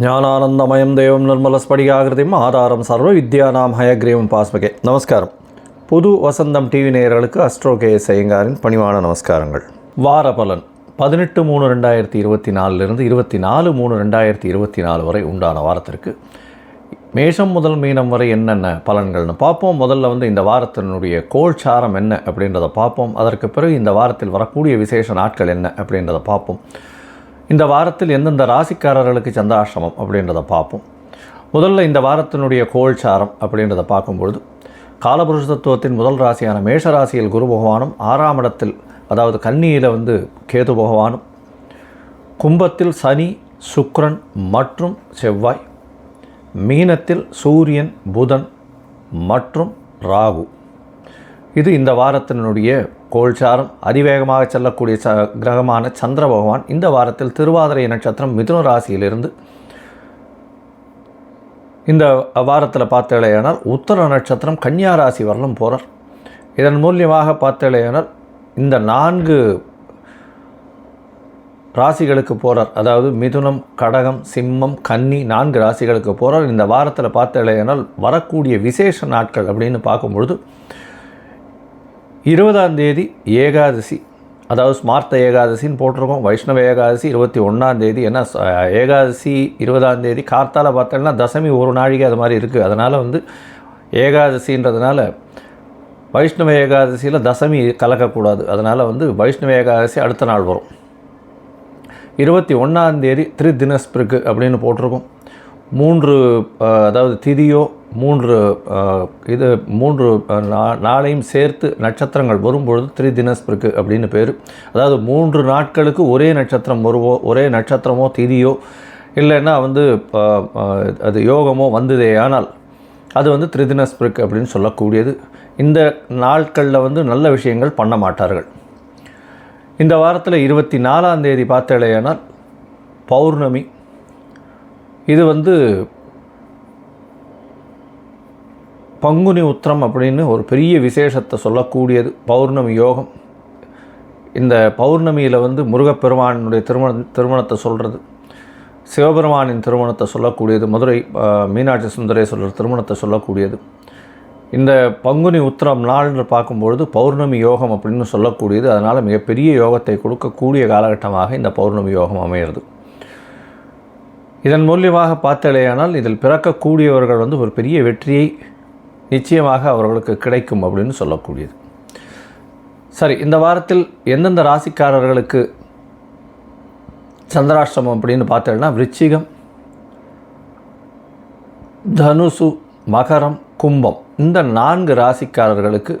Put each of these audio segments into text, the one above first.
జ్ఞానానందమయం దైవం నిర్మలస్ఫడిகாகிருதியும் ஆதாரம் சர்வ வித்யா நாம் ஹயக்ரீவம் பாஸ்பகே. நமஸ்காரம். புது வசந்தம் டிவி நேயர்களுக்கு அஸ்ட்ரோ கே பணிவான நமஸ்காரங்கள். வார பலன். பதினெட்டு மூணு ரெண்டாயிரத்தி இருபத்தி நாலுலேருந்து இருபத்தி நாலு மூணு ரெண்டாயிரத்தி இருபத்தி நாலு வரை உண்டான வாரத்திற்கு. மேஷம் முதல் மீனம் வரை என்னென்ன பலன்கள்னு பார்ப்போம். முதல்ல வந்து இந்த வாரத்தினுடைய கோல்சாரம் என்ன அப்படின்றத பார்ப்போம். அதற்கு பிறகு இந்த வாரத்தில் வரக்கூடிய விசேஷ நாட்கள் என்ன அப்படின்றத பார்ப்போம். இந்த வாரத்தில் எந்தெந்த ராசிக்காரர்களுக்கு சந்திராஷ்டமம் அப்படின்றத பார்ப்போம். முதல்ல இந்த வாரத்தினுடைய கோல்சாரம் அப்படின்றத பார்க்கும்பொழுது காலபுருஷ தத்துவத்தின் முதல் ராசியான மேஷ ராசியில் குரு பகவானும் ஆறாம் இடத்தில் அதாவது கன்னியில் வந்து கேது பகவானும் கும்பத்தில் சனி சுக்ரன் மற்றும் செவ்வாய் மீனத்தில் சூரியன் புதன் மற்றும் ராகு. இது இந்த வாரத்தினுடைய கோள்சாரம் அதிவேகமாக செல்லக்கூடிய ச கிரகமான சந்திர பகவான் இந்த வாரத்தில் திருவாதிரை நட்சத்திரம் மிதுன ராசியிலிருந்து இந்த வாரத்தில் பார்த்தேலையானால் உத்தர நட்சத்திரம் கன்னியா ராசி வரலும் போகிறார் இதன் மூலியமாக பார்த்தேலையானால் இந்த நான்கு ராசிகளுக்கு போகிறார் அதாவது மிதுனம் கடகம் சிம்மம் கன்னி நான்கு ராசிகளுக்கு போகிறார் இந்த வாரத்தில் பார்த்தேலையானால் வரக்கூடிய விசேஷ நாட்கள் அப்படின்னு பார்க்கும்பொழுது இருபதாம் தேதி ஏகாதசி. அதாவது ஸ்மார்த்த ஏகாதசின்னு போட்டிருக்கோம். வைஷ்ணவ ஏகாதசி இருபத்தி ஒன்றாம் தேதி. ஏன்னா ஏகாதசி இருபதாம் தேதி கார்த்தால பார்த்தோம்னா தசமி ஒரு நாழிகை அது மாதிரி இருக்குது அதனால் வந்து ஏகாதசின்றதுனால வைஷ்ணவ ஏகாதசியில் தசமி கலக்கக்கூடாது. அதனால் வந்து வைஷ்ணவ ஏகாதசி அடுத்த நாள் வரும். இருபத்தி ஒன்றாந்தேதி திரு தினஸ்பிருக்கு அப்படின்னு போட்டிருக்கோம். மூன்று அதாவது திதியோ மூன்று இது மூன்று நா- நாளையும் சேர்த்து நட்சத்திரங்கள் வரும்பொழுது திரு அப்படின்னு பேர். அதாவது மூன்று நாட்களுக்கு ஒரே நட்சத்திரம் வருவோ ஒரே நட்சத்திரமோ திதியோ இல்லைன்னா வந்து அது யோகமோ வந்ததே ஆனால் அது வந்து திரிதினஸ்பிருக்கு அப்படின்னு சொல்லக்கூடியது. இந்த நாட்களில் வந்து நல்ல விஷயங்கள் பண்ண மாட்டார்கள். இந்த வாரத்தில் இருபத்தி நாலாம் தேதி பார்த்தாலேயானால் பௌர்ணமி இது வந்து பங்குனி உத்திரம் அப்படின்னு ஒரு பெரிய விசேஷத்தை சொல்லக்கூடியது பௌர்ணமி யோகம். இந்த பௌர்ணமியில் வந்து முருகப்பெருமானுடைய திருமண திருமணத்தை சொல்கிறது சிவபெருமானின் திருமணத்தை சொல்லக்கூடியது மதுரை மீனாட்சி சுந்தரேஸ்வரர் திருமணத்தை சொல்லக்கூடியது. இந்த பங்குனி உத்திரம் நாள்னு பார்க்கும்பொழுது பௌர்ணமி யோகம் அப்படின்னு சொல்லக்கூடியது அதனால் மிகப்பெரிய யோகத்தை கொடுக்கக்கூடிய காலகட்டமாக இந்த பௌர்ணமி யோகம் அமையிறது. இதன் மூலியமாக பார்த்தலையானால் இதில் பிறக்கக்கூடியவர்கள் வந்து ஒரு பெரிய வெற்றியை நிச்சயமாக அவர்களுக்கு கிடைக்கும் அப்படின்னு சொல்லக்கூடியது. சரி இந்த வாரத்தில் எந்தெந்த ராசிக்காரர்களுக்கு சந்திராஷ்டமம் அப்படின்னு பார்த்தோம்னா விருச்சிகம் தனுசு மகரம் கும்பம் இந்த நான்கு ராசிக்காரர்களுக்கு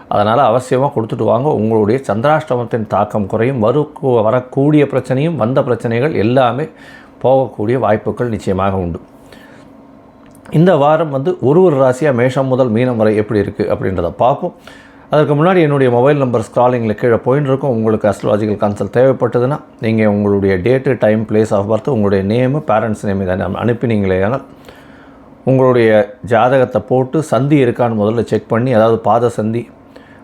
அதனால் அவசியமாக கொடுத்துட்டு வாங்க. உங்களுடைய சந்திராஷ்டமத்தின் தாக்கம் குறையும். வரு வரக்கூடிய பிரச்சனையும் வந்த பிரச்சனைகள் எல்லாமே போகக்கூடிய வாய்ப்புகள் நிச்சயமாக உண்டு. இந்த வாரம் வந்து ஒரு ஒரு ராசியாக மேஷம் முதல் மீனம் வரை எப்படி இருக்குது அப்படின்றத பார்ப்போம். அதற்கு முன்னாடி என்னுடைய மொபைல் நம்பர் ஸ்க்ராலிங்கில் கீழே போயின்னு இருக்கும். உங்களுக்கு அஸ்ட்ராலஜிக்கல் கன்சல்ட் தேவைப்பட்டதுன்னா நீங்கள் உங்களுடைய date time place of birth உங்களுடைய நேமு பேரண்ட்ஸ் நேம் இதை அனுப்பினீங்களே ஆனால் உங்களுடைய ஜாதகத்தை போட்டு சந்தி இருக்கான்னு முதல்ல செக் பண்ணி அதாவது பாத சந்தி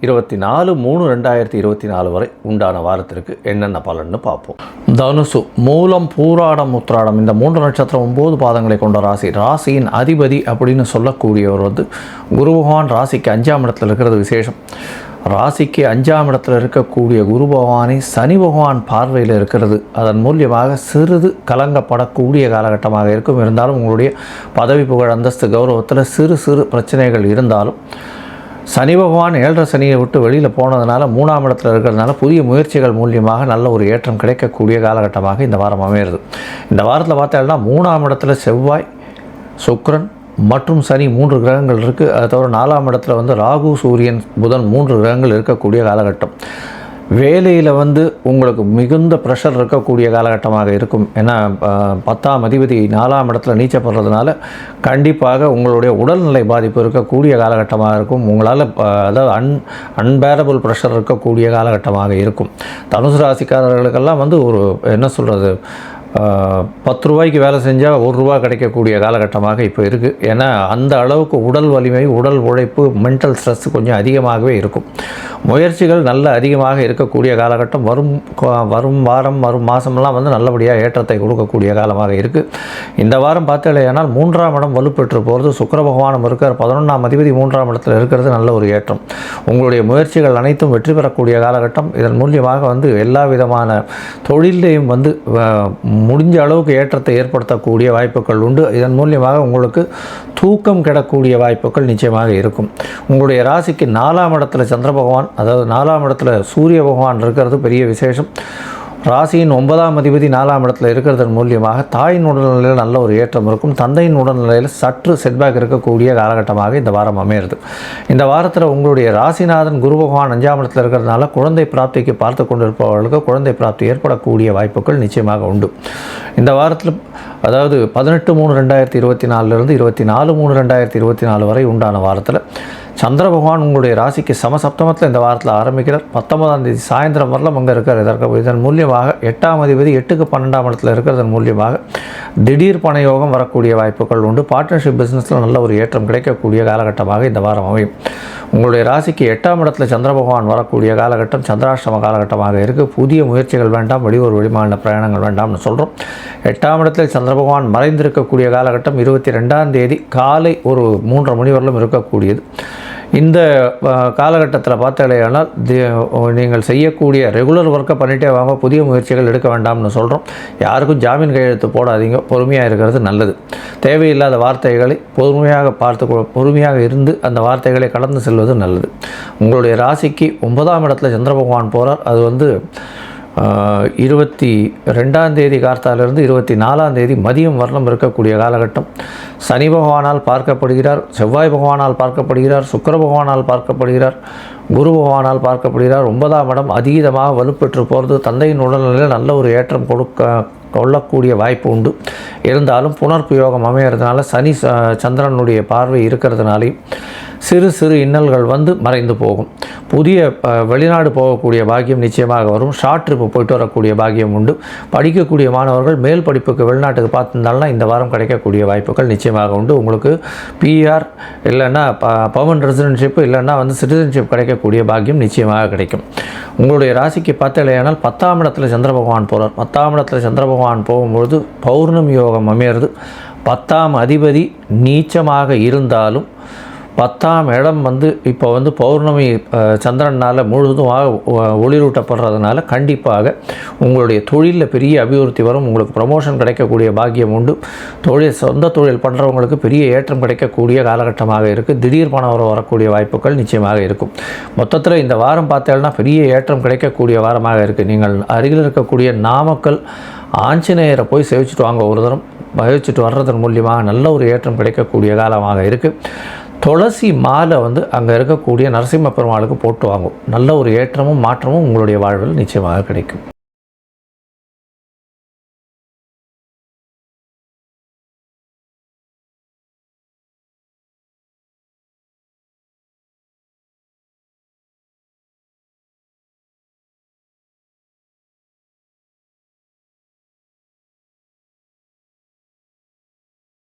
இருபத்தி நாலு மூணு ரெண்டாயிரத்தி இருபத்தி நாலு வரை உண்டான வாரத்திற்கு என்னென்ன பலன்னு பார்ப்போம். தனுசு மூலம் பூராடம் உத்ராடம் இந்த மூன்று நட்சத்திரம் ஒம்பது பாதங்களை கொண்ட ராசி. ராசியின் அதிபதி அப்படின்னு சொல்லக்கூடியவர் வந்து குரு பகவான். ராசிக்கு அஞ்சாம் இடத்துல இருக்கிறது விசேஷம். ராசிக்கு அஞ்சாம் இடத்துல இருக்கக்கூடிய குரு பகவானை சனி பகவான் பார்வையில் இருக்கிறது. அதன் மூலியமாக சிறிது கலங்கப்படக்கூடிய காலகட்டமாக இருக்கும். இருந்தாலும் உங்களுடைய பதவி புகழ் அந்தஸ்து கௌரவத்தில் சிறு சிறு பிரச்சனைகள் இருந்தாலும் சனி பகவான் ஏழரை சனியை விட்டு வெளியில் போனதுனால மூணாம் இடத்துல இருக்கிறதுனால புதிய முயற்சிகள் மூலியமாக நல்ல ஒரு ஏற்றம் கிடைக்கக்கூடிய காலகட்டமாக இந்த வாரம் அமையிறது. இந்த வாரத்தில் பார்த்தோம்னா மூணாம் இடத்துல செவ்வாய் சுக்ரன் மற்றும் சனி மூன்று கிரகங்கள் இருக்குது அதை தவிர நாலாம் இடத்துல வந்து ராகு சூரியன் புதன் மூன்று கிரகங்கள் இருக்கக்கூடிய காலகட்டம். வேலையில் வந்து உங்களுக்கு மிகுந்த ப்ரெஷர் இருக்கக்கூடிய காலகட்டமாக இருக்கும். ஏன்னா பத்தாம் அதிபதி நாலாம் இடத்துல நீச்சப்படுறதுனால கண்டிப்பாக உங்களுடைய உடல்நிலை பாதிப்பு இருக்கக்கூடிய காலகட்டமாக இருக்கும். உங்களால் அதாவது அன் அன்பேரபிள் ப்ரெஷர் இருக்கக்கூடிய காலகட்டமாக இருக்கும். தனுசு ராசிக்காரர்களுக்கெல்லாம் வந்து ஒரு என்ன சொல்கிறது பத்து ரூபாய்க்கு வேலை செஞ்சால் ஒரு ரூபா கிடைக்கக்கூடிய காலகட்டமாக இப்போ இருக்குது ஏன்னா அந்த அளவுக்கு உடல் வலிமை உடல் உழைப்பு மென்டல் ஸ்ட்ரெஸ் கொஞ்சம் அதிகமாகவே இருக்கும். முயற்சிகள் நல்ல அதிகமாக இருக்கக்கூடிய காலகட்டம். வரும் வரும் வாரம் வரும் மாதமெல்லாம் வந்து நல்லபடியாக ஏற்றத்தை கொடுக்கக்கூடிய காலமாக இருக்குது இந்த வாரம் பார்த்தீங்கன்னா மூன்றாம் இடம் வலுப்பெற்று போகிறது சுக்கர பகவானம் இருக்கிற பதினொன்றாம் அதிபதி மூன்றாம் இடத்தில் இருக்கிறது நல்ல ஒரு ஏற்றம். உங்களுடைய முயற்சிகள் அனைத்தும் வெற்றி பெறக்கூடிய காலகட்டம். இதன் மூலியமாக வந்து எல்லா விதமான தொழிலையும் வந்து முடிஞ்ச அளவுக்கு ஏற்றத்தை ஏற்படுத்தக்கூடிய வாய்ப்புகள் உண்டு. இதன் மூலியமாக உங்களுக்கு தூக்கம் கிடக்கூடிய வாய்ப்புகள் நிச்சயமாக இருக்கும். உங்களுடைய ராசிக்கு நாலாம் இடத்துல சந்திர பகவான் அதாவது நாலாம் இடத்துல சூரிய பகவான் இருக்கிறது பெரிய விசேஷம். ராசியின் ஒன்பதாம் அதிபதி நாலாம் இடத்துல இருக்கிறதன் மூலியமாக தாயின் உடல்நிலையில் நல்ல ஒரு ஏற்றம் இருக்கும். தந்தையின் உடல்நிலையில் சற்று செட்பேக் இருக்கக்கூடிய காலகட்டமாக இந்த வாரம் அமையிறது. இந்த வாரத்தில் உங்களுடைய ராசிநாதன் குரு பகவான் அஞ்சாம் இடத்துல இருக்கிறதுனால குழந்தை பிராப்திக்கு பார்த்து கொண்டிருப்பவர்களுக்கு குழந்தை பிராப்தி ஏற்படக்கூடிய வாய்ப்புகள் நிச்சயமாக உண்டு. இந்த வாரத்தில் அதாவது பதினெட்டு மூணு ரெண்டாயிரத்தி இருபத்தி நாலுலேருந்து இருபத்தி நாலு மூணு ரெண்டாயிரத்தி இருபத்தி நாலு வரை உண்டான வாரத்தில் சந்திர பகவான் உங்களுடைய ராசிக்கு சமசப்தமத்தில் இந்த வாரத்தில் ஆரம்பிக்கிறார். பத்தொன்பதாம் தேதி சாயந்தரம் வரலாம். அங்கே இருக்கார். இதற்கு இதன் மூலியம் மூலியமாக எட்டாம் அதிபதி எட்டுக்கு பன்னெண்டாம் இடத்துல இருக்கிறதன் மூலியமாக திடீர் பண யோகம் வரக்கூடிய வாய்ப்புகள் உண்டு. பார்ட்னர்ஷிப் பிஸ்னஸில் நல்ல ஒரு ஏற்றம் கிடைக்கக்கூடிய காலகட்டமாக இந்த வாரம் அமையும். உங்களுடைய ராசிக்கு எட்டாம் இடத்துல சந்திர பகவான் வரக்கூடிய காலகட்டம் சந்திராஷ்டம காலகட்டமாக இருக்குது புதிய முயற்சிகள் வேண்டாம் வெளியூர் வெளிமாநில பிரயாணங்கள் வேண்டாம்னு சொல்கிறோம் எட்டாம் இடத்தில் சந்திர பகவான் மறைந்திருக்கக்கூடிய காலகட்டம் இருபத்தி ரெண்டாம் தேதி காலை ஒரு மூன்றரை மணி வரலும் இருக்கக்கூடியது. இந்த காலகட்டத்தில் பார்த்தாலேயானால் நீங்கள் செய்யக்கூடிய ரெகுலர் ஒர்க்கை பண்ணிகிட்டே வாங்க புதிய முயற்சிகள் எடுக்க வேண்டாம்னு சொல்கிறோம் யாருக்கும் ஜாமீன் கையெழுத்து போடாதீங்க பொறுமையாக இருக்கிறது நல்லது. தேவையில்லாத வார்த்தைகளை பொறுமையாக பார்த்து கொ- பொறுமையாக இருந்து அந்த வார்த்தைகளை கடந்து செல்வது நல்லது. உங்களுடைய ராசிக்கு ஒன்பதாம் இடத்துல சந்திர பகவான் போகிறார் அது வந்து இருபத்தி ரெண்டாம் தேதி கார்த்தாலிருந்து இருபத்தி நாலாம் தேதி மதியம் வர்ணம் இருக்கக்கூடிய காலகட்டம். சனி பகவானால் பார்க்கப்படுகிறார் செவ்வாய் பகவானால் பார்க்கப்படுகிறார் சுக்கர பகவானால் பார்க்கப்படுகிறார் குரு பகவானால் பார்க்கப்படுகிறார். ஒன்பதாம் இடம் அதீதமாக வலுப்பெற்று போகிறது தந்தையின் உடல்நிலையில் நல்ல ஒரு ஏற்றம் கொடுக்க கொள்ளக்கூடிய வாய்ப்பு உண்டு. இருந்தாலும் புனர்ப்பு யோகம் அமையிறதுனால சனி சந்திரனுடைய பார்வை இருக்கிறதுனாலையும் சிறு சிறு இன்னல்கள் வந்து மறைந்து போகும். புதிய வெளிநாடு போகக்கூடிய பாக்கியம் நிச்சயமாக வரும். ஷார்ட் ட்ரிப்பு போயிட்டு வரக்கூடிய பாக்கியம் உண்டு. படிக்கக்கூடிய மாணவர்கள் மேல் படிப்புக்கு வெளிநாட்டுக்கு பார்த்துருந்தாலும் இந்த வாரம் கிடைக்கக்கூடிய வாய்ப்புகள் நிச்சயமாக உண்டு. உங்களுக்கு பிஆர் இல்லைன்னா பர்மனன்ட் ரெசிடென்ஷிப் இல்லைன்னா வந்து சிட்டிசன்ஷிப் கிடைக்கக்கூடிய பாக்கியம் நிச்சயமாக கிடைக்கும். உங்களுடைய ராசிக்கு பார்த்தலையானால் பத்தாம் இடத்துல சந்திர பகவான் போகிறார் பத்தாம் இடத்துல சந்திர பகவான் போகும்பொழுது பௌர்ணமி யோகம் அமையிறது. பத்தாம் அதிபதி நீச்சமாக இருந்தாலும் பத்தாம் இடம் வந்து இப்போ வந்து பௌர்ணமி சந்திரனால் முழுதுமாக ஒ- ஒளிரூட்டப்படுறதுனால கண்டிப்பாக உங்களுடைய தொழிலில் பெரிய அபிவிருத்தி வரும். உங்களுக்கு ப்ரமோஷன் கிடைக்கக்கூடிய பாக்கியம் உண்டு. தொழில் சொந்த தொழில் பண்ணுறவங்களுக்கு பெரிய ஏற்றம் கிடைக்கக்கூடிய காலகட்டமாக இருக்குது திடீர் பணம் வர வரக்கூடிய வாய்ப்புகள் நிச்சயமாக இருக்கும். மொத்தத்தில் இந்த வாரம் பார்த்தேன்னா பெரிய ஏற்றம் கிடைக்கக்கூடிய வாரமாக இருக்குது நீங்கள் அருகில் இருக்கக்கூடிய நாமக்கல் ஆஞ்சநேயரை போய் சேவிச்சுட்டு வாங்க ஒரு தரம். வகிச்சுட்டு வர்றதன் மூலியமாக நல்ல ஒரு ஏற்றம் கிடைக்கக்கூடிய காலமாக இருக்குது துளசி மாலை வந்து அங்கே இருக்கக்கூடிய நரசிம்ம பெருமாளுக்கு போட்டு வாங்கும். நல்ல ஒரு ஏற்றமும் மாற்றமும் உங்களுடைய வாழ்வில் நிச்சயமாக கிடைக்கும்.